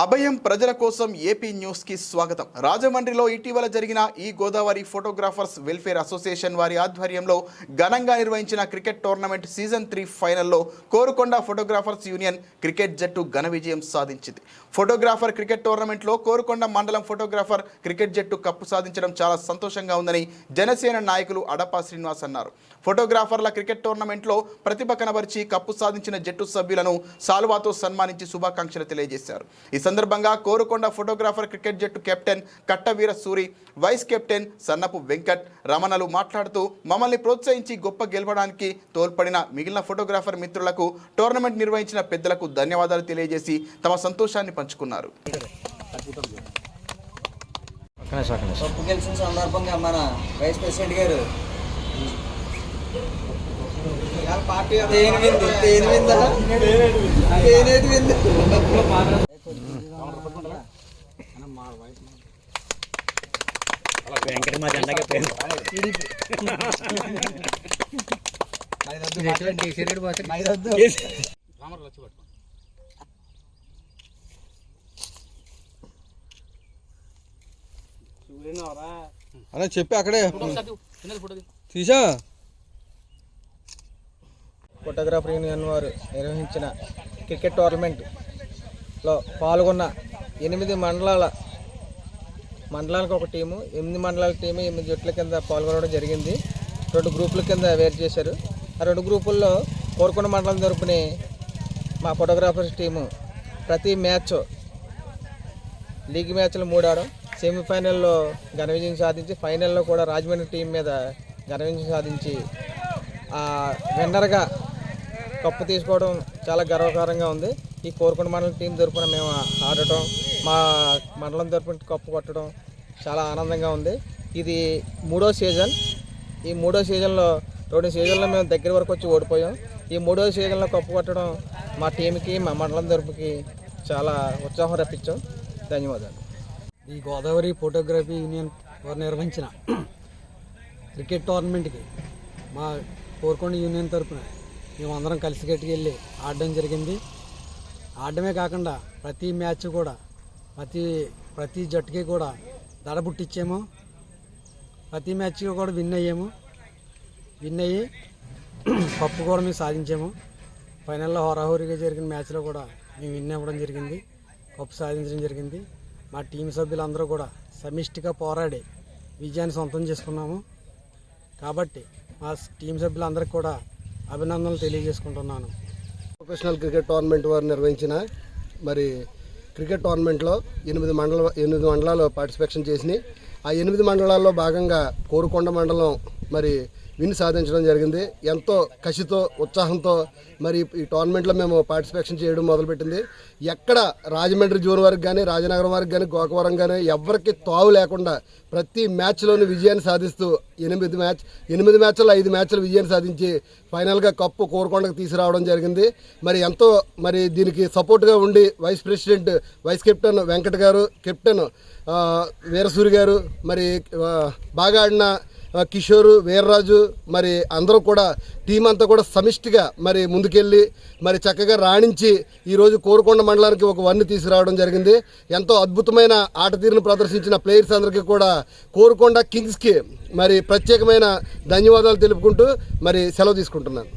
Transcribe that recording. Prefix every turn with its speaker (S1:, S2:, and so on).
S1: అభయం ప్రజల కోసం ఏపీ న్యూస్కి స్వాగతం. రాజమండ్రిలో ఇటీవల జరిగిన ఈ గోదావరి ఫోటోగ్రాఫర్స్ వెల్ఫేర్ అసోసియేషన్ వారి ఆధ్వర్యంలో ఘనంగా నిర్వహించిన క్రికెట్ టోర్నమెంట్ సీజన్ త్రీ ఫైనల్లో కోరుకొండ ఫోటోగ్రాఫర్స్ యూనియన్ క్రికెట్ జట్టు ఘన విజయం సాధించింది. ఫోటోగ్రాఫర్ క్రికెట్ టోర్నమెంట్లో కోరుకొండ మండలం ఫోటోగ్రాఫర్ క్రికెట్ జట్టు కప్పు సాధించడం చాలా సంతోషంగా ఉందని జనసేన నాయకులు అడపా శ్రీనివాస్ అన్నారు. ఫోటోగ్రాఫర్ల క్రికెట్ టోర్నమెంట్లో ప్రతిభ కనబరిచి కప్పు సాధించిన జట్టు సభ్యులను సాల్వాతో సన్మానించి శుభాకాంక్షలు తెలియజేశారు. ఈ సందర్భంగా కోరుకొండ ఫోటోగ్రాఫర్ క్రికెట్ జట్టు captain Kattaveera Suri vice captain Sannapu Venkat రమణలు మాట్లాడుతూ మమ్మల్ని ప్రోత్సహించి గొప్ప గెలవడానికి తోడ్పడిన మిగిలిన ఫోటోగ్రాఫర్ మిత్రులకు టోర్నమెంట్ నిర్వహించిన పెద్దలకు ధన్యవాదాలు తెలియజేసి తమ సంతోషాన్ని పంచుకున్నారు.
S2: కప్పు గెలిచిన సందర్భంగా మన వైస్ ప్రెసిడెంట్ గారు తేనె తేనె విందా తేనేది విందు
S3: వెంకట మా జెండాగా పేరు
S4: అలా చెప్పి అక్కడే. తీసా?
S2: ఫోటోగ్రాఫర్ యూనియన్ వారు నిర్వహించిన క్రికెట్ టోర్నమెంట్లో పాల్గొన్న ఎనిమిది మండలాల మండలానికి ఒక టీము ఎనిమిది మండలాల టీము ఎనిమిది జట్ల కింద పాల్గొనడం జరిగింది. రెండు గ్రూపుల కింద వేరు చేశారు. ఆ రెండు గ్రూపుల్లో కోరుకొండ మండలం తరపున మా ఫోటోగ్రాఫర్స్ టీము ప్రతి మ్యాచ్ లీగ్ మ్యాచ్లు మూడు ఆడడం సెమీఫైనల్లో ఘన విజయం సాధించి ఫైనల్లో కూడా రాజమండ్రి టీం మీద ఘన విజయం సాధించి విన్నర్గా కప్పు తీసుకోవడం చాలా గర్వకారంగా ఉంది. ఈ కోరుకొండ మండలం టీం తరపున మేము ఆడటం మా మండలం తరపున కప్పు కొట్టడం చాలా ఆనందంగా ఉంది. ఇది మూడో సీజన్. ఈ మూడో సీజన్లో రెండు సీజన్లో మేము దగ్గర వరకు వచ్చి ఓడిపోయాం. ఈ మూడో సీజన్లో కప్పు కొట్టడం మా టీంకి మా మండలం తరపుకి చాలా ఉత్సాహం రప్పించాం. ధన్యవాదాలు.
S4: ఈ గోదావరి ఫోటోగ్రఫీ యూనియన్ వారు నిర్వహించిన క్రికెట్ టోర్నమెంట్కి మా కోరుకొండ యూనియన్ తరపున మేమందరం కలిసికట్టుకు వెళ్ళి ఆడడం జరిగింది. ఆడడమే కాకుండా ప్రతి మ్యాచ్ కూడా ప్రతి ప్రతి జట్టుకి కూడా దడ పుట్టించాము ప్రతి మ్యాచ్కి కూడా విన్ అయ్యాము. విన్ అయ్యి కప్పు కూడా మేము సాధించాము. ఫైనల్లో హోరాహోరీగా జరిగిన మ్యాచ్లో కూడా మేము విన్ అవ్వడం జరిగింది. కప్పు సాధించడం జరిగింది. మా టీం సభ్యులందరూ కూడా సమిష్టిగా పోరాడి విజయాన్ని సొంతం చేసుకున్నాము. కాబట్టి మా టీం సభ్యులందరికీ కూడా అభినందనలు తెలియజేసుకుంటున్నాను.
S5: ప్రొఫెషనల్ క్రికెట్ టోర్నమెంట్ వారు నిర్వహించిన మరి క్రికెట్ టోర్నమెంట్లో ఎనిమిది మండల ఎనిమిది మండలాలు పార్టిసిపేషన్ చేసినాయి. ఆ ఎనిమిది మండలాల్లో భాగంగా కోరుకొండ మండలం మరి విన్ సాధించడం జరిగింది. ఎంతో కసితో ఉత్సాహంతో మరి ఈ టోర్నమెంట్లో మేము పార్టిసిపేషన్ చేయడం మొదలుపెట్టింది. ఎక్కడ రాజమండ్రి జోన్ వరకు కానీ రాజనగరం వరకు కానీ గోకవరం కానీ ఎవరికి తావు లేకుండా ప్రతి మ్యాచ్లోని విజయాన్ని సాధిస్తూ ఎనిమిది మ్యాచ్ ఎనిమిది మ్యాచ్లు ఐదు మ్యాచ్లు విజయాన్ని సాధించి ఫైనల్గా కప్పు కోరుకొండకు తీసుకురావడం జరిగింది. మరి ఎంతో మరి దీనికి సపోర్ట్గా ఉండి vice president vice captain Venkat గారు కెప్టెన్ వీరసూరి గారు మరి బాగా ఆడిన కిషోర్ వీర్రాజు మరి అందరూ కూడా టీం అంతా కూడా సమిష్టిగా మరి ముందుకెళ్ళి మరి చక్కగా రాణించి ఈరోజు కోరుకొండ మండలానికి ఒక వన్ను తీసుకురావడం జరిగింది. ఎంతో అద్భుతమైన ఆట తీరును ప్రదర్శించిన ప్లేయర్స్ అందరికీ కూడా కోరుకొండ కింగ్స్కి మరి ప్రత్యేకమైన ధన్యవాదాలు తెలుపుకుంటూ మరి సెలవు తీసుకుంటున్నాను.